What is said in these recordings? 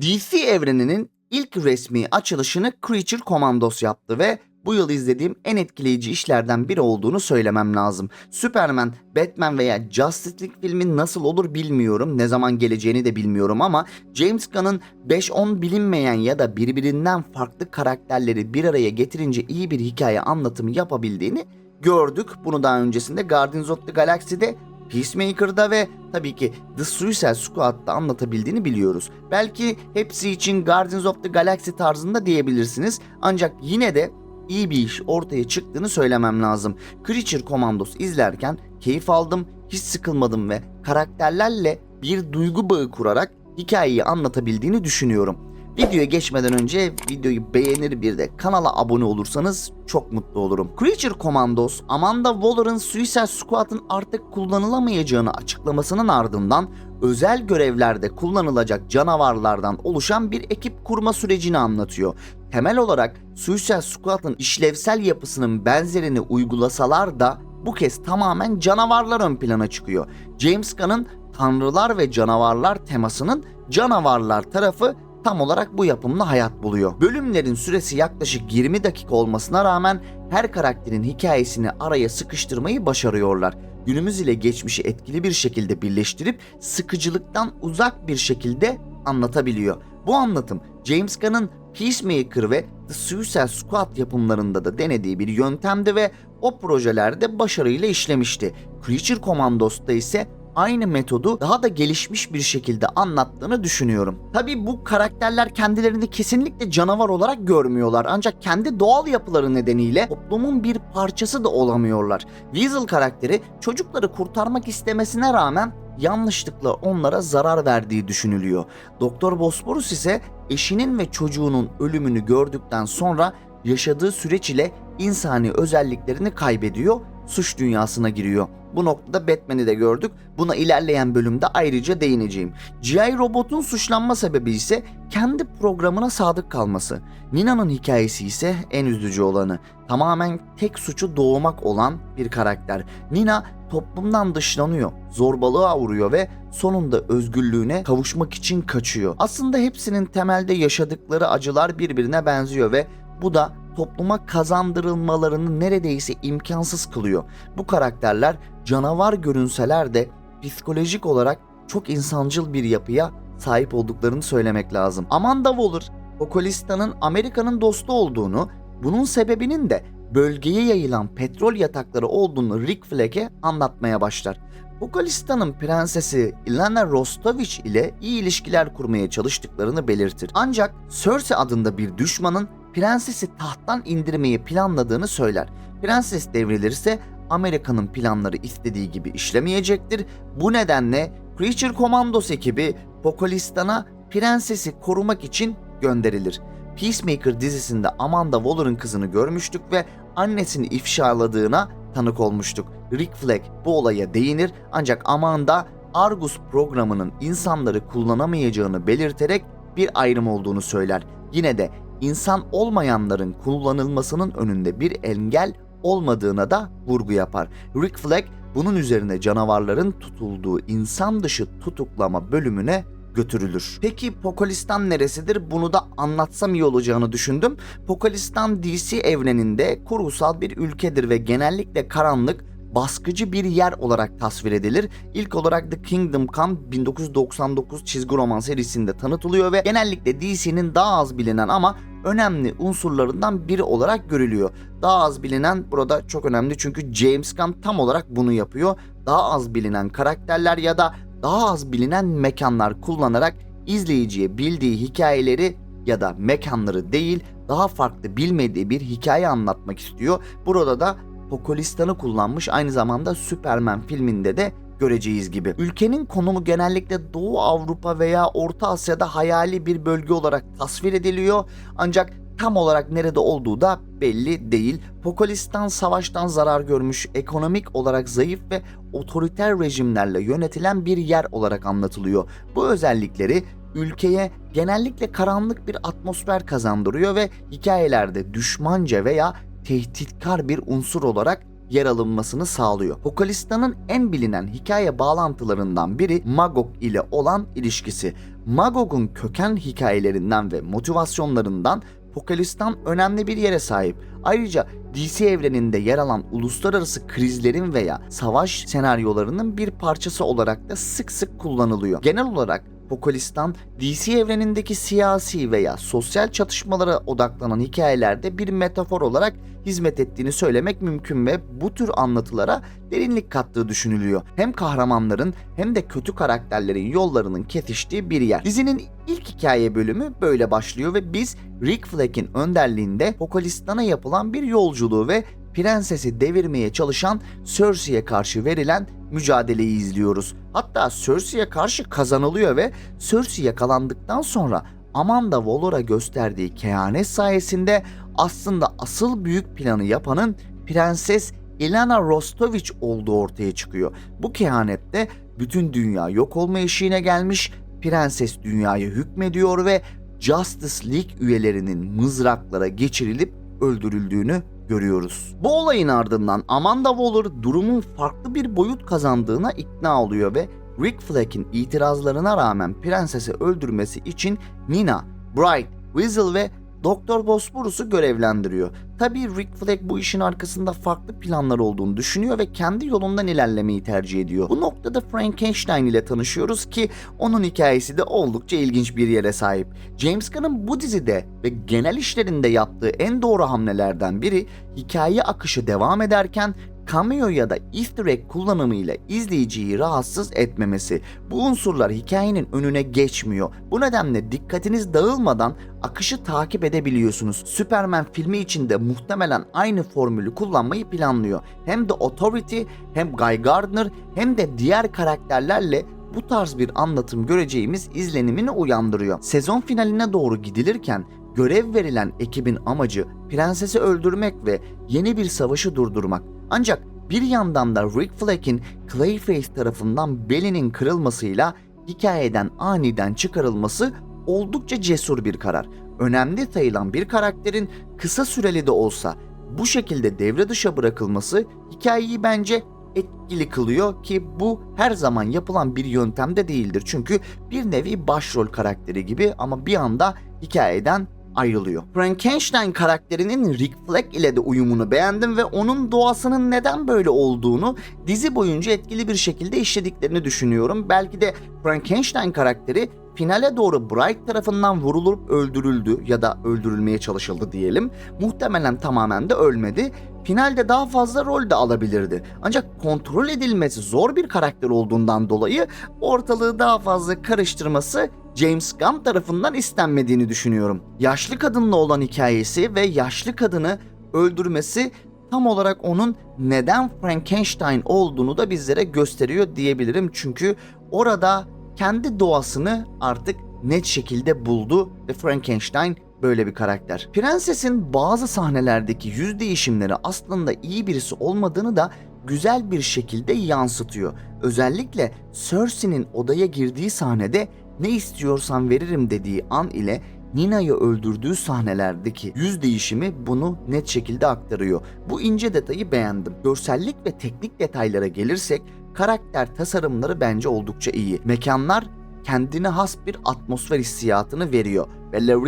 DC evreninin ilk resmi açılışını Creature Commandos yaptı ve bu yıl izlediğim en etkileyici işlerden biri olduğunu söylemem lazım. Superman, Batman veya Justice League filmi nasıl olur bilmiyorum, ne zaman geleceğini de bilmiyorum ama James Gunn'ın 5-10 bilinmeyen ya da birbirinden farklı karakterleri bir araya getirince iyi bir hikaye anlatımı yapabildiğini gördük. Bunu daha öncesinde Guardians of the Galaxy'de Peacemaker'da ve tabii ki The Suicide Squad'da anlatabildiğini biliyoruz. Belki hepsi için Guardians of the Galaxy tarzında diyebilirsiniz. Ancak yine de iyi bir iş ortaya çıktığını söylemem lazım. Creature Commandos izlerken keyif aldım, hiç sıkılmadım ve karakterlerle bir duygu bağı kurarak hikayeyi anlatabildiğini düşünüyorum. Videoya geçmeden önce videoyu beğenir bir de kanala abone olursanız çok mutlu olurum. Creature Commandos, Amanda Waller'ın Suicide Squad'ın artık kullanılamayacağını açıklamasının ardından özel görevlerde kullanılacak canavarlardan oluşan bir ekip kurma sürecini anlatıyor. Temel olarak Suicide Squad'ın işlevsel yapısının benzerini uygulasalar da bu kez tamamen canavarlar ön plana çıkıyor. James Gunn'ın tanrılar ve canavarlar temasının canavarlar tarafı tam olarak bu yapımla hayat buluyor. Bölümlerin süresi yaklaşık 20 dakika olmasına rağmen her karakterin hikayesini araya sıkıştırmayı başarıyorlar. Günümüz ile geçmişi etkili bir şekilde birleştirip sıkıcılıktan uzak bir şekilde anlatabiliyor. Bu anlatım James Gunn'ın Peacemaker ve The Suicide Squad yapımlarında da denediği bir yöntemdi ve o projelerde başarıyla işlemişti. Creature Commandos'ta ise aynı metodu daha da gelişmiş bir şekilde anlattığını düşünüyorum. Tabi bu karakterler kendilerini kesinlikle canavar olarak görmüyorlar ancak kendi doğal yapıları nedeniyle toplumun bir parçası da olamıyorlar. Weasel karakteri çocukları kurtarmak istemesine rağmen yanlışlıkla onlara zarar verdiği düşünülüyor. Doktor Bosporus ise eşinin ve çocuğunun ölümünü gördükten sonra yaşadığı süreç ile insani özelliklerini kaybediyor, suç dünyasına giriyor. Bu noktada Batman'i de gördük. Buna ilerleyen bölümde ayrıca değineceğim. G.I. Robot'un suçlanma sebebi ise kendi programına sadık kalması. Nina'nın hikayesi ise en üzücü olanı. Tamamen tek suçu doğmak olan bir karakter. Nina toplumdan dışlanıyor, zorbalığa uğruyor ve sonunda özgürlüğüne kavuşmak için kaçıyor. Aslında hepsinin temelde yaşadıkları acılar birbirine benziyor ve bu da topluma kazandırılmalarını neredeyse imkansız kılıyor. Bu karakterler canavar görünseler de psikolojik olarak çok insancıl bir yapıya sahip olduklarını söylemek lazım. Amanda Waller, Okolista'nın Amerika'nın dostu olduğunu, bunun sebebinin de bölgeye yayılan petrol yatakları olduğunu Rick Flagg'e anlatmaya başlar. Vokalista'nın prensesi Ilana Rostovich ile iyi ilişkiler kurmaya çalıştıklarını belirtir. Ancak Cersei adında bir düşmanın prensesi tahttan indirmeyi planladığını söyler. Prenses devrilirse Amerika'nın planları istediği gibi işlemeyecektir. Bu nedenle Creature Commandos ekibi Pokolistan'a prensesi korumak için gönderilir. Peacemaker dizisinde Amanda Waller'ın kızını görmüştük ve annesini ifşaladığına tanık olmuştuk. Rick Flag bu olaya değinir ancak Amanda Argus programının insanları kullanamayacağını belirterek bir ayrım olduğunu söyler. Yine de insan olmayanların kullanılmasının önünde bir engel olmadığına da vurgu yapar. Rick Flag bunun üzerine canavarların tutulduğu insan dışı tutuklama bölümüne götürülür. Peki Pokolistan neresidir? Bunu da anlatsam iyi olacağını düşündüm. Pokolistan DC evreninde kurgusal bir ülkedir ve genellikle karanlık, baskıcı bir yer olarak tasvir edilir. İlk olarak The Kingdom Come 1999 çizgi roman serisinde tanıtılıyor ve genellikle DC'nin daha az bilinen ama önemli unsurlarından biri olarak görülüyor. Daha az bilinen burada çok önemli çünkü James Gunn tam olarak bunu yapıyor. Daha az bilinen karakterler ya da daha az bilinen mekanlar kullanarak izleyiciye bildiği hikayeleri ya da mekanları değil daha farklı bilmediği bir hikaye anlatmak istiyor. Burada da Pokolistan'ı kullanmış aynı zamanda Superman filminde de göreceğiz gibi. Ülkenin konumu genellikle Doğu Avrupa veya Orta Asya'da hayali bir bölge olarak tasvir ediliyor. Ancak tam olarak nerede olduğu da belli değil. Pokolistan savaştan zarar görmüş, ekonomik olarak zayıf ve otoriter rejimlerle yönetilen bir yer olarak anlatılıyor. Bu özellikleri ülkeye genellikle karanlık bir atmosfer kazandırıyor ve hikayelerde düşmanca veya tehditkar bir unsur olarak yer alınmasını sağlıyor. Hokalistan'ın en bilinen hikaye bağlantılarından biri Magog ile olan ilişkisi. Magog'un köken hikayelerinden ve motivasyonlarından Pokalistan önemli bir yere sahip. Ayrıca DC evreninde yer alan uluslararası krizlerin veya savaş senaryolarının bir parçası olarak da sık sık kullanılıyor. Genel olarak Pokalistan, DC evrenindeki siyasi veya sosyal çatışmalara odaklanan hikayelerde bir metafor olarak hizmet ettiğini söylemek mümkün ve bu tür anlatılara derinlik kattığı düşünülüyor. Hem kahramanların hem de kötü karakterlerin yollarının kesiştiği bir yer. Dizinin ilk hikaye bölümü böyle başlıyor ve biz Rick Flack'in önderliğinde Pokalistan'a yapılan bir yolculuğu ve prensesi devirmeye çalışan Cersei'ye karşı verilen mücadeleyi izliyoruz. Hatta Cersei'ye karşı kazanılıyor ve Cersei yakalandıktan sonra Amanda Waller'a gösterdiği kehanet sayesinde aslında asıl büyük planı yapanın Prenses Ilana Rostovich olduğu ortaya çıkıyor. Bu kehanette bütün dünya yok olma eşiğine gelmiş, prenses dünyaya hükmediyor ve Justice League üyelerinin mızraklara geçirilip öldürüldüğünü görüyoruz. Bu olayın ardından Amanda Waller durumun farklı bir boyut kazandığına ikna oluyor ve Rick Flack'in itirazlarına rağmen prensesi öldürmesi için Nina, Bright, Weasel ve Doktor Bosporus'u görevlendiriyor. Tabii Rick Flag bu işin arkasında farklı planlar olduğunu düşünüyor ve kendi yolundan ilerlemeyi tercih ediyor. Bu noktada Frankenstein ile tanışıyoruz ki onun hikayesi de oldukça ilginç bir yere sahip. James Gunn'ın bu dizide ve genel işlerinde yaptığı en doğru hamlelerden biri hikaye akışı devam ederken cameo ya da easter egg kullanımıyla izleyiciyi rahatsız etmemesi. Bu unsurlar hikayenin önüne geçmiyor. Bu nedenle dikkatiniz dağılmadan akışı takip edebiliyorsunuz. Superman filmi içinde muhtemelen aynı formülü kullanmayı planlıyor. Hem de Authority hem Guy Gardner hem de diğer karakterlerle bu tarz bir anlatım göreceğimiz izlenimini uyandırıyor. Sezon finaline doğru gidilirken görev verilen ekibin amacı prensesi öldürmek ve yeni bir savaşı durdurmak. Ancak bir yandan da Rick Flack'in Clayface tarafından belinin kırılmasıyla hikayeden aniden çıkarılması oldukça cesur bir karar. Önemli sayılan bir karakterin kısa süreli de olsa bu şekilde devre dışı bırakılması hikayeyi bence etkili kılıyor ki bu her zaman yapılan bir yöntem de değildir. Çünkü bir nevi başrol karakteri gibi ama bir anda hikayeden ayrılıyor. Frankenstein karakterinin Rick Flag ile de uyumunu beğendim ve onun doğasının neden böyle olduğunu dizi boyunca etkili bir şekilde işlediklerini düşünüyorum. Belki de Frankenstein karakteri finale doğru Bright tarafından vurulup öldürüldü ya da öldürülmeye çalışıldı diyelim. Muhtemelen tamamen de ölmedi. Finalde daha fazla rol de alabilirdi. Ancak kontrol edilmesi zor bir karakter olduğundan dolayı ortalığı daha fazla karıştırması James Gunn tarafından istenmediğini düşünüyorum. Yaşlı kadınla olan hikayesi ve yaşlı kadını öldürmesi tam olarak onun neden Frankenstein olduğunu da bizlere gösteriyor diyebilirim. Çünkü orada kendi doğasını artık net şekilde buldu ve Frankenstein böyle bir karakter. Prensesin bazı sahnelerdeki yüz değişimleri aslında iyi birisi olmadığını da güzel bir şekilde yansıtıyor. Özellikle Cersei'nin odaya girdiği sahnede ne istiyorsan veririm dediği an ile Nina'yı öldürdüğü sahnelerdeki yüz değişimi bunu net şekilde aktarıyor. Bu ince detayı beğendim. Görsellik ve teknik detaylara gelirsek karakter tasarımları bence oldukça iyi. Mekanlar kendine has bir atmosfer hissiyatını veriyor ve La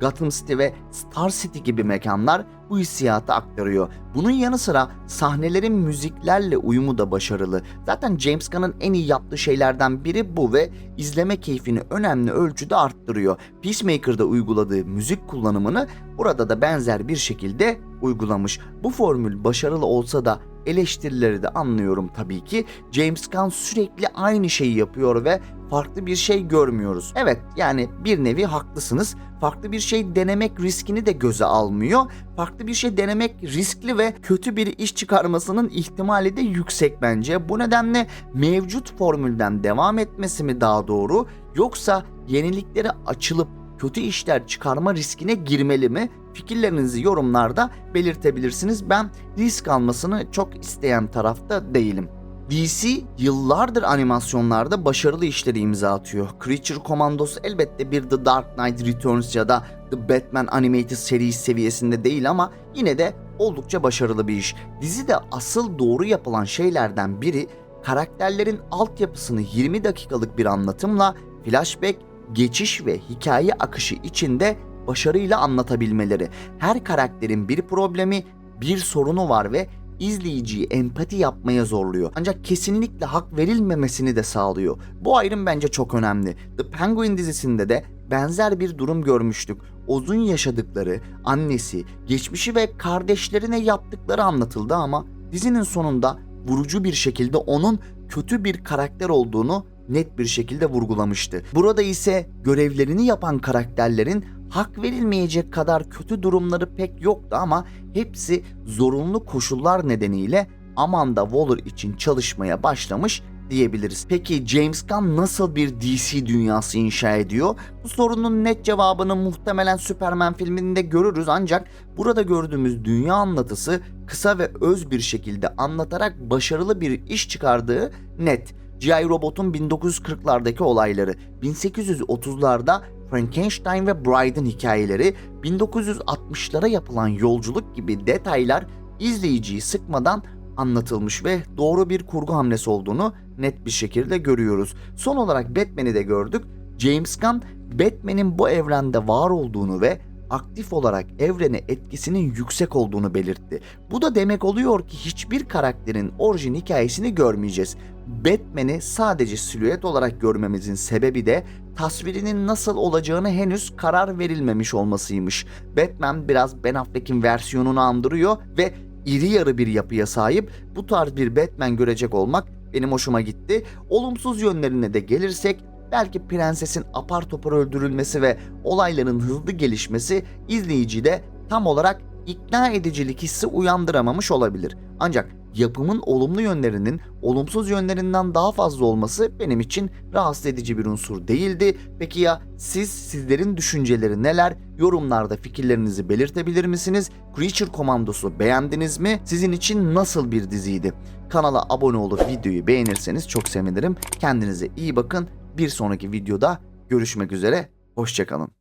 Gotham City ve Star City gibi mekanlar bu hissiyatı aktarıyor. Bunun yanı sıra sahnelerin müziklerle uyumu da başarılı. Zaten James Gunn'ın en iyi yaptığı şeylerden biri bu ve izleme keyfini önemli ölçüde arttırıyor. Peacemaker'da uyguladığı müzik kullanımını burada da benzer bir şekilde uygulamış. Bu formül başarılı olsa da eleştirileri de anlıyorum tabii ki. James Gunn sürekli aynı şeyi yapıyor ve farklı bir şey görmüyoruz. Evet yani bir nevi haklısınız. Farklı bir şey denemek riskini de göze almıyor. Farklı bir şey denemek riskli ve kötü bir iş çıkarmasının ihtimali de yüksek bence. Bu nedenle mevcut formülden devam etmesi mi daha doğru yoksa yeniliklere açılıp kötü işler çıkarma riskine girmeli mi? Fikirlerinizi yorumlarda belirtebilirsiniz. Ben risk almasını çok isteyen tarafta değilim. DC yıllardır animasyonlarda başarılı işleri imza atıyor. Creature Commandos elbette bir The Dark Knight Returns ya da The Batman Animated Series seviyesinde değil ama yine de oldukça başarılı bir iş. Dizide asıl doğru yapılan şeylerden biri karakterlerin altyapısını 20 dakikalık bir anlatımla flashback geçiş ve hikaye akışı içinde başarıyla anlatabilmeleri. Her karakterin bir problemi, bir sorunu var ve izleyiciyi empati yapmaya zorluyor. Ancak kesinlikle hak verilmemesini de sağlıyor. Bu ayrım bence çok önemli. The Penguin dizisinde de benzer bir durum görmüştük. Oz'un yaşadıkları, annesi, geçmişi ve kardeşlerine yaptıkları anlatıldı ama dizinin sonunda vurucu bir şekilde onun kötü bir karakter olduğunu net bir şekilde vurgulamıştı. Burada ise görevlerini yapan karakterlerin hak verilmeyecek kadar kötü durumları pek yoktu ama hepsi zorunlu koşullar nedeniyle Amanda Waller için çalışmaya başlamış diyebiliriz. Peki James Gunn nasıl bir DC dünyası inşa ediyor? Bu sorunun net cevabını muhtemelen Superman filminde görürüz ancak burada gördüğümüz dünya anlatısı kısa ve öz bir şekilde anlatarak başarılı bir iş çıkardığı net. G.I. Robot'un 1940'lardaki olayları, 1830'larda Frankenstein ve Bride'ın hikayeleri, 1960'lara yapılan yolculuk gibi detaylar izleyiciyi sıkmadan anlatılmış ve doğru bir kurgu hamlesi olduğunu net bir şekilde görüyoruz. Son olarak Batman'i de gördük. James Gunn Batman'in bu evrende var olduğunu ve aktif olarak evrene etkisinin yüksek olduğunu belirtti. Bu da demek oluyor ki hiçbir karakterin orijin hikayesini görmeyeceğiz. Batman'i sadece silüet olarak görmemizin sebebi de tasvirinin nasıl olacağını henüz karar verilmemiş olmasıymış. Batman biraz Ben Affleck'in versiyonunu andırıyor ve iri yarı bir yapıya sahip. Bu tarz bir Batman görecek olmak benim hoşuma gitti. Olumsuz yönlerine de gelirsek belki prensesin apar topar öldürülmesi ve olayların hızlı gelişmesi izleyicide tam olarak ikna edicilik hissi uyandıramamış olabilir. Ancak yapımın olumlu yönlerinin olumsuz yönlerinden daha fazla olması benim için rahatsız edici bir unsur değildi. Peki ya siz sizlerin düşünceleri neler? Yorumlarda fikirlerinizi belirtebilir misiniz? Creature Commando'su beğendiniz mi? Sizin için nasıl bir diziydi? Kanala abone olup videoyu beğenirseniz çok sevinirim. Kendinize iyi bakın. Bir sonraki videoda görüşmek üzere. Hoşçakalın.